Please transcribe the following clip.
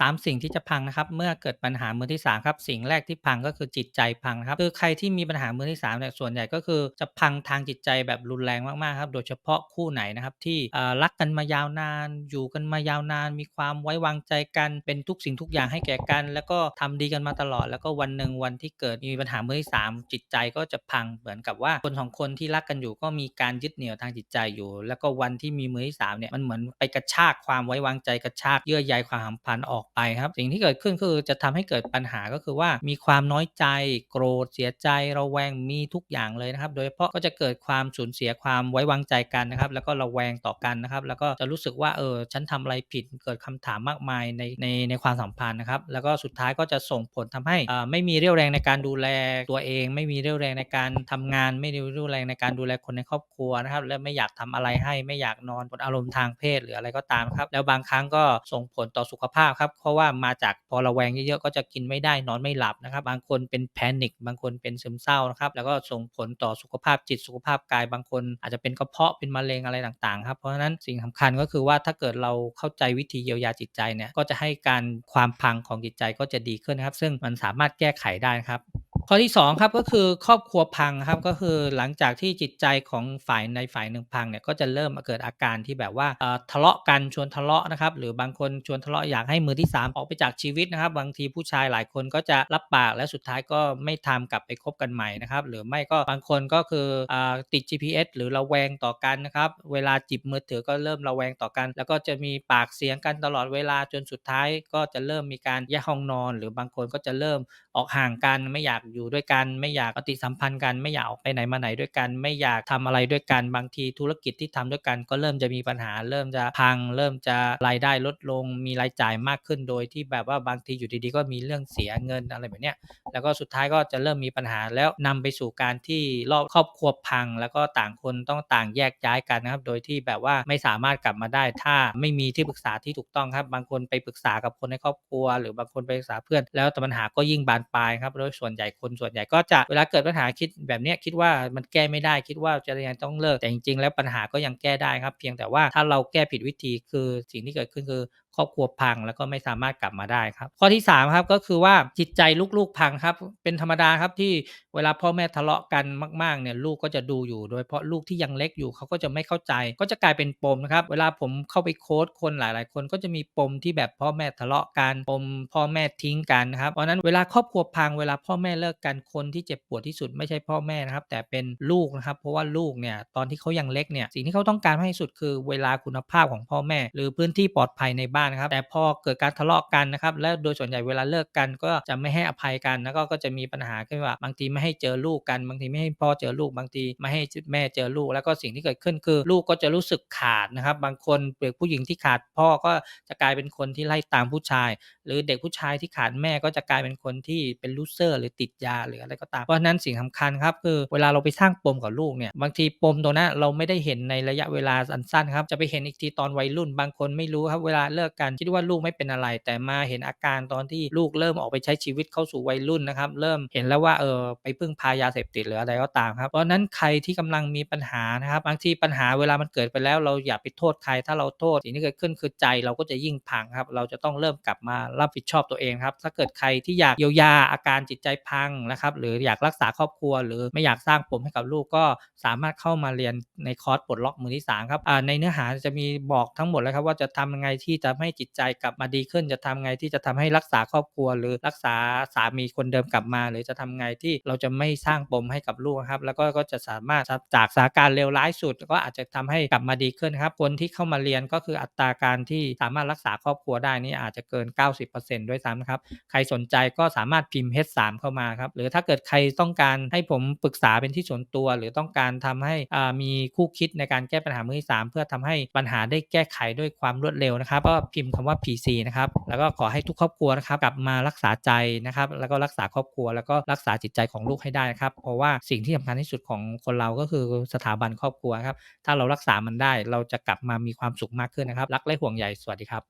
3 สิ่งที่จะพังนะครับ เมื่อเกิดปัญหามือที่ 3 ครับ สิ่งแรกที่พังก็คือจิตใจพังนะครับ คือใครที่มีปัญหามือที่3เนี่ยส่วนใหญ่ก็คือจะพังทางจิตใจแบบรุนแรงมากๆครับ โดยเฉพาะคู่ไหนนะครับที่รักกันมายาวนาน อยู่กันมายาวนาน มีความไว้วางใจกัน เป็นทุกสิ่งทุกอย่างให้แก่กัน แล้วก็ทำดีกันมาตลอด แล้วก็วันหนึ่งวันที่เกิดมีปัญหามือที่ 3 จิตใจก็จะพังเหมือนกับว่าคนสองคนที่รักกันอยู่ก็มีการยึดเหนี่ยวทางจิตใจอยู่ แล้วก็วันที่มีมือที่3เนี่ยมันเหมือนไปกระชากความไว้วางใจกระชากเยื่อใยความสัมพันธ์ออกไปครับ สิ่งที่เกิดขึ้นคือจะทำให้เกิดปัญหาก็คือว่ามีความน้อยใจโกรธเสียใจระแวงมีทุกอย่างเลยนะครับ โดยเฉพาะก็จะเกิดความสูญเสียความไว้วางใจกันนะครับ แล้วก็ระแวงต่อกันนะครับ แล้วก็จะรู้สึกว่าเออฉันทำอะไรผิดเกิดคำถามมากมายในในในความสัมพันธ์นะครับ แล้วก็สุดท้ายก็จะส่งผลทำให้อ่ไม่มีเรี่ยวแรงในการดูแลตัวเอง ไม่มีเรี่ยวแรงในการทำงาน ไม่มีเรี่ยวแรงในการดูแลคนในครอบครัวนะครับ และไม่อยากทำอะไรให้ไม่อยากนอนบนอารมณ์ทางเพศหรืออะไรก็ตามครับ แล้วบางครั้งก็ส่งผลต่อสุขภาพครับเพราะว่ามาจากพอระแวงเยอะๆก็จะกินไม่ได้นอนไม่หลับนะครับ บางคนเป็นแพนิคบางคนเป็นซึมเศร้านะครับ แล้วก็ส่งผลต่อสุขภาพจิตสุขภาพกาย บางคนอาจจะเป็นกระเพาะเป็นมะเร็งอะไรต่างๆครับเพราะฉะนั้นสิ่งสำคัญก็คือว่าถ้าเกิดเราเข้าใจวิธีเยียวยาจิตใจเนี่ยก็จะให้การความพังของจิตใจก็จะดีขึ้นนะครับ ซึ่งมันสามารถแก้ไขได้ครับ ข้อที่2ครับก็คือครอบครัวพังครับ ก็คือหลังจากที่จิตใจของฝ่ายในฝ่ายหนึ่งพังเนี่ยก็จะเริ่มเกิดอาการที่แบบว่าทะเลาะกันชวนทะเลาะนะครับหรือบางคนชวนทะเลาะอยากให้มือที่3ออกไปจากชีวิตนะครับ บางทีผู้ชายหลายคนก็จะรับปากและสุดท้ายก็ไม่ทำกลับไปคบกันใหม่นะครับหรือไม่ก็บางคนก็คืออติด GPS หรือระแวงต่อกันนะครับเวลาจิบมือถือก็เริ่มระแวงต่อกัน แล้วก็จะมีปากเสียงกันตลอดเวลาจนสุดท้ายก็จะเริ่มมีการแยกห้องนอน หรือบางคนก็จะเริ่มออกห่างกันไม่อยากอยู่ด้วยกัน ไม่อยากปฏิสัมพันธ์กันไม่อยากออกไปไหนมาไหนด้วยกัน ไม่อยากทำอะไรด้วยกันบางทีธุรกิจที่ทำด้วยกัน ก็เริ่มจะมีปัญหา เริ่มจะพัง เริ่มจะรายได้ลดลง มีรายจ่ายมากขึ้นโดยที่แบบว่าบางทีอยู่ดีๆ ก็มีเรื่องเสียเงินอะไรแบบเนี้ยแล้วก็สุดท้ายก็จะเริ่มมีปัญหาแล้วนำไปสู่การที่รอบครอบครัวพัง แล้วก็ต่างคนต้องต่างแยกย้ายกันนะครับ โดยที่แบบว่าไม่สามารถกลับมาได้ ถ้าไม่มีที่ปรึกษาที่ถูกต้องครับ บางคนไปปรึกษากับคนในครอบครัว หรือบางคนไปปรึกษาเพื่อน แล้วแต่ปัญหาก็ยิ่งบานปลายครับโดยส่วนใหญ่คนส่วนใหญ่ก็จะเวลาเกิดปัญหาคิดแบบนี้คิดว่ามันแก้ไม่ได้คิดว่าจะยังต้องเลิกแต่จริง ๆ แล้วปัญหาก็ยังแก้ได้ครับ เพียงแต่ว่าถ้าเราแก้ผิดวิธีคือสิ่งที่เกิดขึ้นคือ ครอบครัวพังแล้วก็ไม่สามารถกลับมาได้ครับ ข้อที่ 3 ครับก็คือว่าจิตใจลูกๆพังครับ เป็นธรรมดาครับที่เวลาพ่อแม่ทะเลาะกันมากๆเนี่ยลูกก็จะดูอยู่ โดยเพราะลูกที่ยังเล็กอยู่เขาก็จะไม่เข้าใจ ก็จะกลายเป็นปมนะครับ เวลาผมเข้าไปโค้ดคนหลาย ๆ คนก็จะมีปมที่แบบพ่อแม่ทะเลาะกันปมพ่อแม่ทิ้งกันนะครับเพราะนั้นเวลาครอบครัวพังเวลาพ่อแม่เลิกกันคนที่เจ็บปวดที่สุดไม่ใช่พ่อแม่นะครับ แต่เป็นลูกนะครับ เพราะว่าลูกเนี่ยตอนที่เขายังเล็กเนี่ยสิ่งที่เขาต้องการให้สุดคือ เวลาคุณภาพของพ่อแม่ หรือพื้นที่ปลอดภัยในบ้านนครับแต่พอเกิดการทะเลาะกันนะครับและโดยส่วนใหญ่เวลาเลิกกันก็จะไม่ให้อภัยกันแล้วก็ก็จะมีปัญหาขึ้นว่าบางทีไม่ให้เจอลูกกัน บางทีไม่ให้พ่อเจอลูกบางทีไม่ให้แม่เจอลูก แล้วก็สิ่งที่เกิดขึ้นคือ ลูกก็จะรู้สึกขาดนะครับบางคนเด็กผู้หญิงที่ขาดพ่อก็จะกลายเป็นคนที่ไล่ตามผู้ชายหรือเด็กผู้ชายที่ขาดแม่ก็จะกลายเป็นคนที่เป็นลูเซอร์หรือติดยาหรืออะไรก็ตาม เพราะนั้นสิ่งสำคัญครับคือเวลาเราไปสร้างปมกับลูกเนี่ยบางทีปมตัวนั้นเราไม่ได้เห็นในระยะเวลาสั้นๆครับจะไปเห็นอีกทีตอนวัยรุ่น บางคนไม่รู้ครับเวลาเลิกกันคิดว่าลูกไม่เป็นอะไร แต่มาเห็นอาการตอนที่ลูกเริ่มออกไปใช้ชีวิตเข้าสู่วัยรุ่นนะครับเริ่มเห็นแล้วว่าเออไปพึ่งพายาเสพติดหรืออะไรก็ตามครับเพราะนั้นใครที่กำลังมีปัญหานะครับบางทีปัญหาเวลามันเกิดไปแล้วเราอย่าไปโทษใครถ้าเราโทษสิ่งที่เกิดขึ้นคือใจเราก็จะยิ่งพังครับเราจะต้องเริ่มกลับมารับผิดชอบตัวเองครับ ถ้าเกิดใครที่อยากเยียวยาอาการจิตใจพังนะครับ หรืออยากรักษาครอบครัว หรือไม่อยากสร้างปมให้กับลูกก็สามารถเข้ามาเรียนในคอร์สปลดล็อกมือที่3ครับในเนื้อหาจะมีบอกทั้งหมดแล้วครับว่าจะทำยังไงที่จะให้จิตใจกลับมาดีขึ้น จะทำไงที่จะทำให้รักษาครอบครัว หรือรักษาสามีคนเดิมกลับมา หรือจะทำไงที่เราจะไม่สร้างปมให้กับลูกครับ แล้วก็ก็จะสามารถจากสถานการณ์เลวร้ายสุด ก็อาจจะทำให้กลับมาดีขึ้นครับ คนที่เข้ามาเรียนก็คืออัตราการที่สามารถรักษาครอบครัวได้นี่อาจจะเกิน 90%ด้วยซ้ำครับ ใครสนใจก็สามารถพิมพ์ H3 เข้ามาครับ หรือถ้าเกิดใครต้องการให้ผมปรึกษาเป็นที่ส่วนตัว หรือต้องการทำให้มีคู่คิดในการแก้ปัญหามือที่3เพื่อทำให้ปัญหาได้แก้ไขด้วยความรวดเร็วนะครับ ก็พิมพ์คำว่า PC นะครับ แล้วก็ขอให้ทุกครอบครัวนะครับกลับมารักษาใจนะครับ แล้วก็รักษาครอบครัว แล้วก็รักษาจิตใจของลูกให้ได้นะครับ เพราะว่าสิ่งที่สำคัญที่สุดของคนเราก็คือสถาบันครอบครัวครับ ถ้าเรารักษามันได้ เราจะกลับมามีความสุขมากขึ้นนะครับ รักและห่วงใย สวัสดีครับ